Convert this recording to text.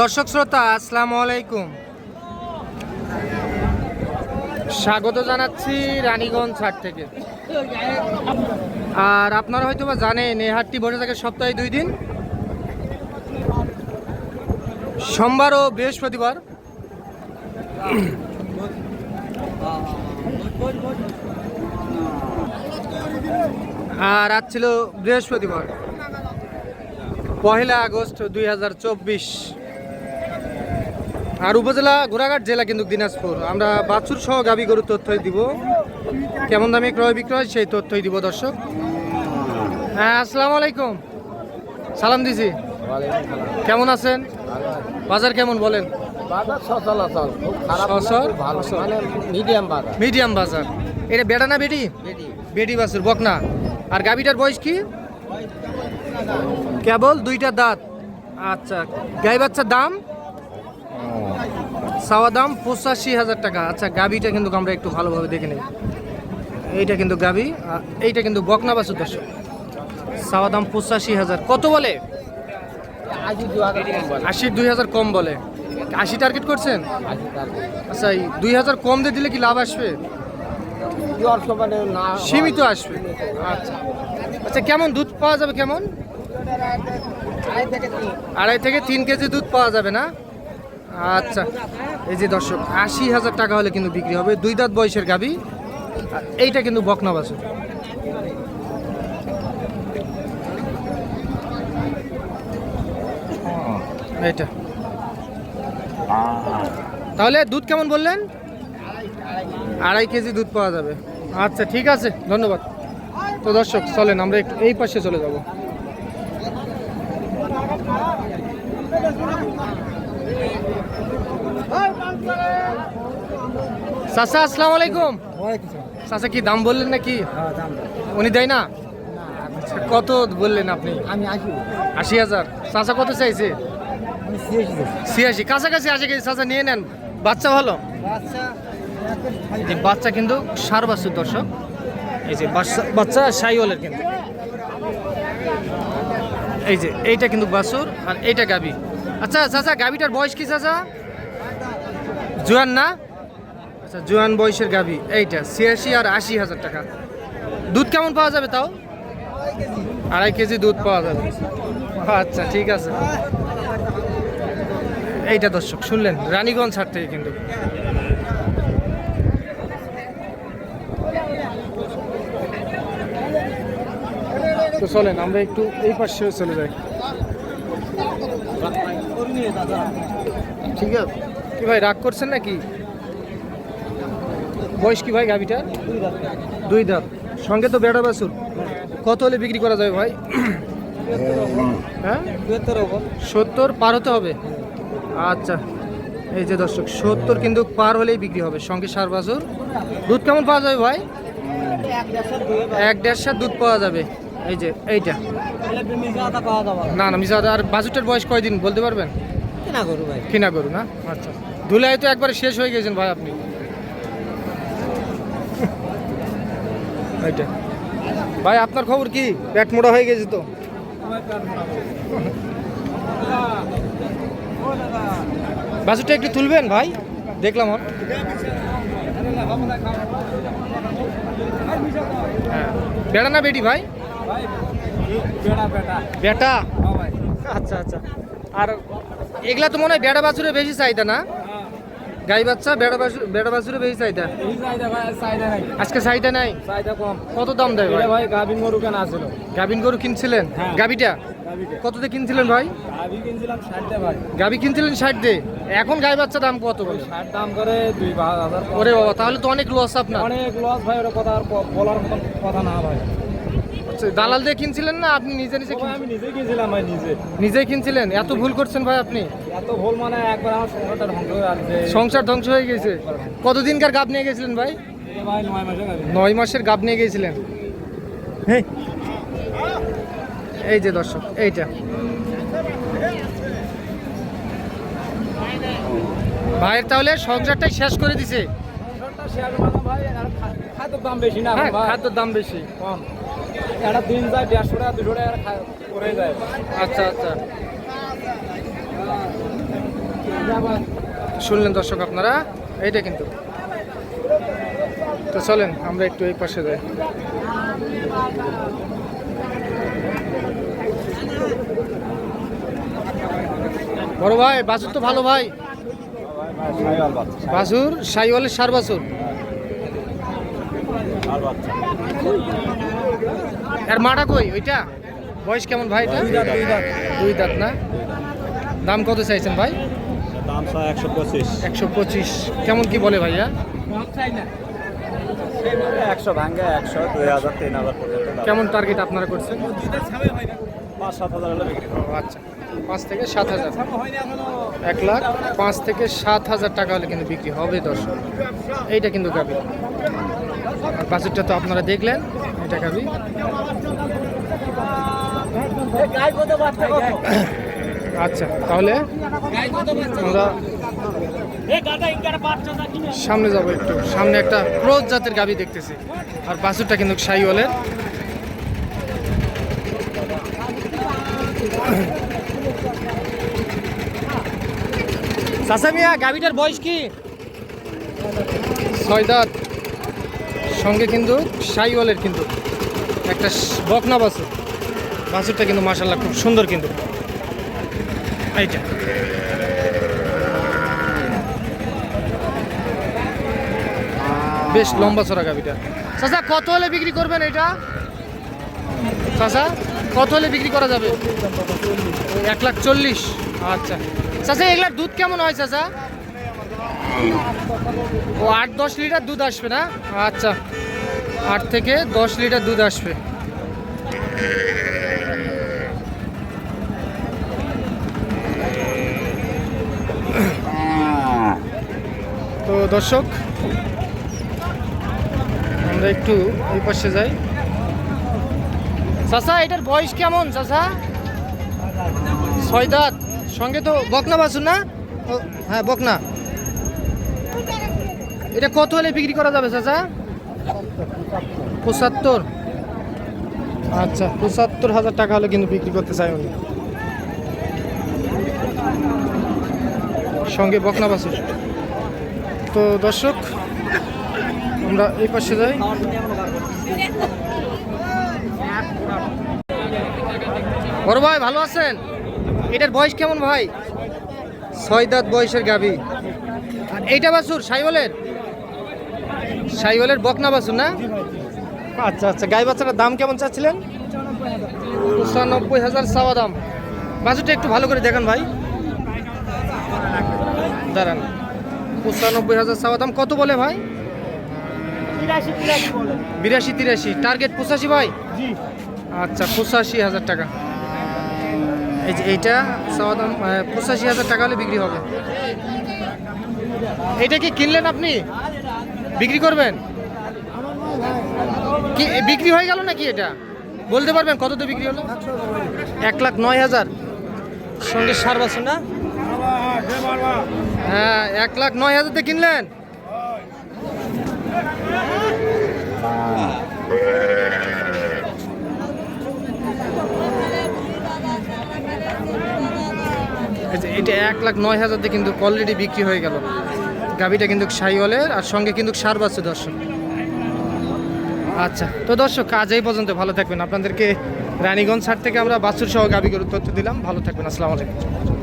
দর্শক শ্রোতা, আসসালামু আলাইকুম। স্বাগত জানাচ্ছি রানীগঞ্জ হাট থেকে। আর আপনারা হয়তো বা জানেন, এই হাটটি বসে থাকে সপ্তাহে দুই দিন। সোমবার ও বৃহস্পতিবার। আর আজ ছিল বৃহস্পতিবার, পহেলা আগস্ট দুই হাজার চব্বিশ। আর উপজেলা ঘোড়াঘাট জেলা কিন্তু দিনাজপুর। আমরা বাছুর সহ গাবি গরুর তথ্যই দিব। কেমন দামে ক্রয় বিক্রয় সেই তথ্যই দিব দর্শক। হ্যাঁ আসসালামু আলাইকুম। সালাম দিছি। কেমন আছেন? বাজার কেমন বলেন? সচল। মানে মিডিয়াম বাজার। এটা বেটা না বেটি বেটি বেটি বাছুর বকনা। আর গাবিটার বয়স কি? কেবল দুইটা দাঁত। আচ্ছা গাই বাচ্চার দাম? সাওয়া দাম পঁচাশি হাজার টাকা। আচ্ছা গাবিটা কিন্তু আমরা একটু ভালোভাবে দেখে নিই। এইটা কিন্তু গাবি এইটা কিন্তু বকনা বাছুর দর্শক। সাওয়া দাম পঁচাশি হাজার। কত বলে? আশি দুই হাজার কম বলে। আশি টার্গেট করছেন? আচ্ছা দুই হাজার কম দিয়ে দিলে কি লাভ আসবে। সীমিত আসবে। আচ্ছা। আচ্ছা কেমন দুধ পাওয়া যাবে কেমন। আড়াই থেকে তিন কেজি দুধ পাওয়া যাবে না? আচ্ছা এই যে দর্শক, আশি হাজার টাকা হলে কিন্তু বিক্রি হবে। দুই দাঁত বয়সের গাবি এইটা কিন্তু বকনা বাছুর এইটা। তাহলে দুধ কেমন বললেন? আড়াই কেজি দুধ পাওয়া যাবে। আচ্ছা ঠিক আছে, ধন্যবাদ। তো দর্শক, চলেন, আমরা একটু এই পাশে চলে যাব। চাচা আসসালামু আলাইকুম। চাচা কি দাম বললেন নাকি? উনি দেয় না? কত বললেন আপনি? আমি আশি হাজার। চাচা কত চাইছে? ছিয়াশি কাছাকাছি আসে গেছে চাচা নিয়ে নেন। বাচ্চা ভালো? বাচ্চা কিন্তু সার বাছুর দর্শক। এই যে বাচ্চা সাইওয়ালের কিন্তু। এই যে এইটা কিন্তু বাছুর আর এইটা গাবি। আচ্ছা চাচা গাবিটার বয়স কি চাচা? জোয়ান না? আচ্ছা জোয়ান বয়সের গাবি এইটা, ছিয়াশি আর আশি হাজার টাকা। দুধ কেমন পাওয়া যাবে তাও? আড়াই কেজি দুধ পাওয়া যাবে। আচ্ছা ঠিক আছে। এইটা দর্শক, শুনলেন? রানীগঞ্জ হাট থেকে কিন্তু। তো চলেন, আমরা একটু এই পাশে চলে যাই। ঠিক আছে। কি ভাই, রাগ করছেন নাকি? বয়স কি ভাই গাবিটা দুই দাঁত। সঙ্গে তো বেড়া বাছুর। কত হলে বিক্রি করা যাবে ভাই? হ্যাঁ? সত্তর পার হতে হবে? আচ্ছা। এই যে দর্শক সত্তর কিন্তু পার হলেই বিক্রি হবে। সঙ্গে সার বাছুর। দুধ কেমন পাওয়া যাবে ভাই? এক দেড়শার দুধ পাওয়া যাবে। এই যে এইটা। না না মিশা আর বাজুটের বয়স কয়দিন বলতে পারবেন? না করু ভাই। কিনা গরু না? আচ্ছা। ধুলাই তো একবারে শেষ হয়ে গেছেন ভাই আপনি। এইটা ভাই আপনার খবর কি? পেট মোড়া হয়ে গেছে তো। বাজুটা একটু তুলবেন ভাই দেখলাম আর হ্যাঁ। বেড়া না বেটি ভাই? বেটা। আচ্ছা আচ্ছা। আর এগুলা তো মনে হয় বেড়া বাছুরে বেশি চাহিদা না? গাই বাচ্চা বেড়া বাছুর বেড়া বাছুরে বেশি চাহিদা? আজকে চাহিদা নাই? কম। কত দাম দেয় ভাই? ভাই গাভিন গরু কেন আছিল গাভিন গরু কিনছিলেন? হ্যাঁ। গাবিটা কততে কিনছিলেন ভাই? কিনছিলাম গাবি কিনছিলেন ষাট দে এখন গাই বাচ্চা দাম কত বলে? ষাট দাম করে দুই হাজার ওরে বাবা তাহলে তো অনেক লস আপনার। অনেক লস ভাই ওটা কথা আর বলার কথা না ভাই। আচ্ছা, দালাল দিয়ে কিনছিলেন না আপনি নিজে নিজে ভাই আমি নিজেই কিনছিলাম ভাই নিজে। নিজেই কিনছিলেন? এত ভুল করছেন ভাই আপনি? এত ভুল মানে একবার আমার সংসারটা ধ্বংস হয়ে আসছে। সংসার ধ্বংস হয়ে গেছে। কতদিনকার গাব নিয়ে গেছিলেন ভাই? ভাই নয় মাসে নয় মাসের গাব নিয়ে গিয়েছিলেন এই যে দর্শক এইটা। ভাইয়ের তাহলে সংসারটাই শেষ করে দিছে। খাদ্যের দাম বেশি না হ্যাঁ খাদ্যের দাম বেশি। কম। একটা দিন যায়, দেড়শো টাকা, দুশো টাকা করে যায়। আচ্ছা আচ্ছা। শুনলেন দর্শক আপনারা? এইটা কিন্তু। তো চলেন, আমরা একটু এই পাশে যাই। বড় ভাই, বাছুর তো ভালো ভাই। বাছুর, সাইওয়ালের সার বাছুর। আর মাটা কই? ওইটা? বয়স কেমন ভাই এটা? দুই দাঁত। না? দাম কত চাইছেন ভাই? দাম চাই একশো পঁচিশ। একশো পঁচিশ। কেমন কি বলে ভাইয়া? একশো ভাঙ্গে একশো দুই হাজার তিন হাজার কেমন টার্গেট আপনারা করছেন? পাঁচ সাত হাজার বিক্রি আচ্ছা। পাঁচ থেকে সাত হাজার। এক লাখ। পাঁচ থেকে সাত হাজার টাকা হলে কিন্তু বিক্রি হবে দর্শক। এইটা কিন্তু গাবি বাজেটটা তো আপনারা দেখলেন। এটা গাবি আচ্ছা তাহলে আমরা সামনে যাব একটু। সামনে একটা ক্রোজ জাতের গাবি দেখতেছি। আর বাছুরটা কিন্তু সাইওয়ালের। চাচা মিয়া গাভিটার বয়স কি? ছয় দাঁত। সঙ্গে কিন্তু সাইওয়ালের কিন্তু একটা বকনা বাছুর। বাছুরটা কিন্তু মাসাল্লাহ খুব সুন্দর কিন্তু। এইটা বেশ লম্বা চড়া গাভিটা। চাচা, কত হলে বিক্রি করবেন এটা? চাচা, কত হলে বিক্রি করা যাবে? এক লাখ চল্লিশ। আচ্ছা। চাচা এগুলার দুধ কেমন হয়, চাচা? ও আট দশ লিটার দুধ আসবে না? আচ্ছা। আট থেকে দশ লিটার দুধ আসবে। তো দর্শক, আমরা একটু এই পাশে যাই। চাচা, এটার বয়স কেমন চাচা? ছয় দাঁত। সঙ্গে তো বকনা বাছুর না? হ্যাঁ বকনা। এটা কত হলে বিক্রি করা যাবে, চাচা? পঁচাত্তর। আচ্ছা পঁচাত্তর হাজার টাকা হলে কিন্তু বিক্রি করতে চাই উনি। সঙ্গে বকনা বাছুর তো দর্শক, আমরা এই পাশে যাই। বড় ভাই, ভালো আছেন? এটার বয়স কেমন ভাই? ছয় দাঁত বয়সের গাভী। আর এইটা বাসুর সাইওয়ালের সাইওয়ালের বকনা বাছুর না? আচ্ছা আচ্ছা। গাই বাচ্চাটার দাম কেমন চাচ্ছিলেন? পঁচানব্বই হাজার চাওয়া দাম। বাছুরটা একটু ভালো করে দেখান ভাই। দাঁড়ান। পঁচানব্বই হাজার চাওয়া দাম কত বলে ভাই? বিরাশি তিরাশি। টার্গেট পঁচাশি ভাই? আচ্ছা পঁচাশি হাজার টাকা। এই যে এইটা চাওয়া দাম পঁচাশি হাজার টাকা হলে বিক্রি হবে। এইটা কি কিনলেন আপনি? বিক্রি করবেন? কি, বিক্রি হয়ে গেল নাকি এটা? বলতে পারবেন কত তো বিক্রি হলো? এক লাখ নয় হাজার। সঙ্গে সার বাছুর না? হ্যাঁ এক লাখ নয় হাজারতে কিনলেন? এটা এক লাখ নয় হাজারতে কিন্তু অলরেডি বিক্রি হয়ে গেল। গাভিটা কিন্তু সাইওয়ালের আর সঙ্গে কিন্তু সার বাচ্চু দর্শক। আচ্ছা তো দর্শক, আজ এই পর্যন্ত ভালো থাকবেন। আপনাদেরকে রানীগঞ্জ ছাড় থেকে আমরা বাছুর সহ গাভি গরুর তথ্য দিলাম। ভালো থাকবেন। আসসালামু আলাইকুম।